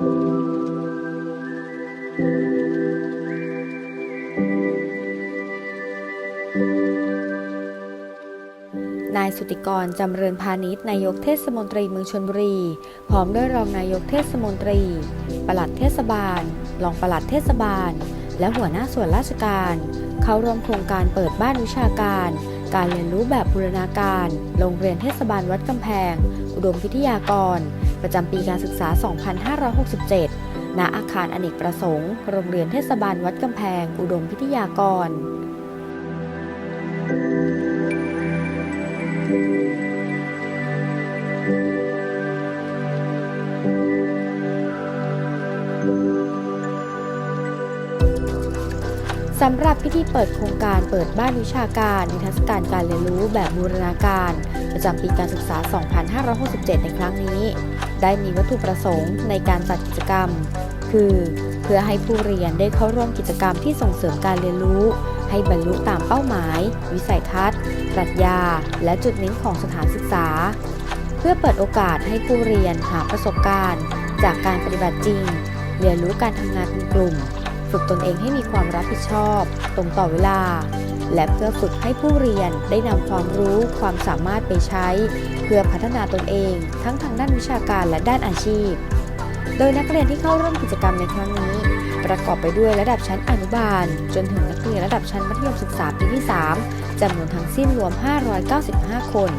นายสุติกรจำเริญพาณิชย์นายกเทศมนตรีเมืองชนบุรี พร้อมด้วยรองนายกเทศมนตรี ปลัดเทศบาล รองปลัดเทศบาล และหัวหน้าส่วนราชการ เข้าร่วมโครงการเปิดบ้านวิชาการ การเรียนรู้แบบบูรณาการ โรงเรียนเทศบาลวัดกำแพง อุดมพิทยากร ประจำปีการศึกษา 2567 ณ อาคารอเนกประสงค์ โรงเรียนเทศบาลวัดกำแพง อุดมพิทยากรสำหรับพิธีเปิดโครงการเปิดบ้านวิชาการนิทรรศการการเรียนรู้แบบบูรณาการ ประจำปีการศึกษา 2567 ในครั้งนี้ ได้มีวัตถุประสงค์ในการจัดกิจกรรม คือ เพื่อให้ผู้เรียนได้เข้าร่วมกิจกรรมที่ส่งเสริมการเรียนรู้ ให้บรรลุตามเป้าหมาย วิสัยทัศน์ ปรัชญา และจุดเน้นของสถานศึกษา เพื่อเปิดโอกาสให้ผู้เรียนหาประสบการณ์ จากการปฏิบัติจริง เรียนรู้การทำงานเป็นกลุ่ม ฝึกตนเองให้มีความรับผิดชอบ ตรงต่อเวลา และเพื่อฝึกให้ผู้เรียนได้นำความรู้ความสามารถไปใช้ เพื่อพัฒนาตนเอง ทั้งทางด้านวิชาการและด้านอาชีพ โดยนักเรียนที่เข้าร่วมกิจกรรมในครั้งนี้ ประกอบไปด้วยระดับชั้นอนุบาล จนถึงนักเรียนระดับชั้นมัธยมศึกษาปีที่ 3จำนวนทั้งสิ้นรวม 595 คน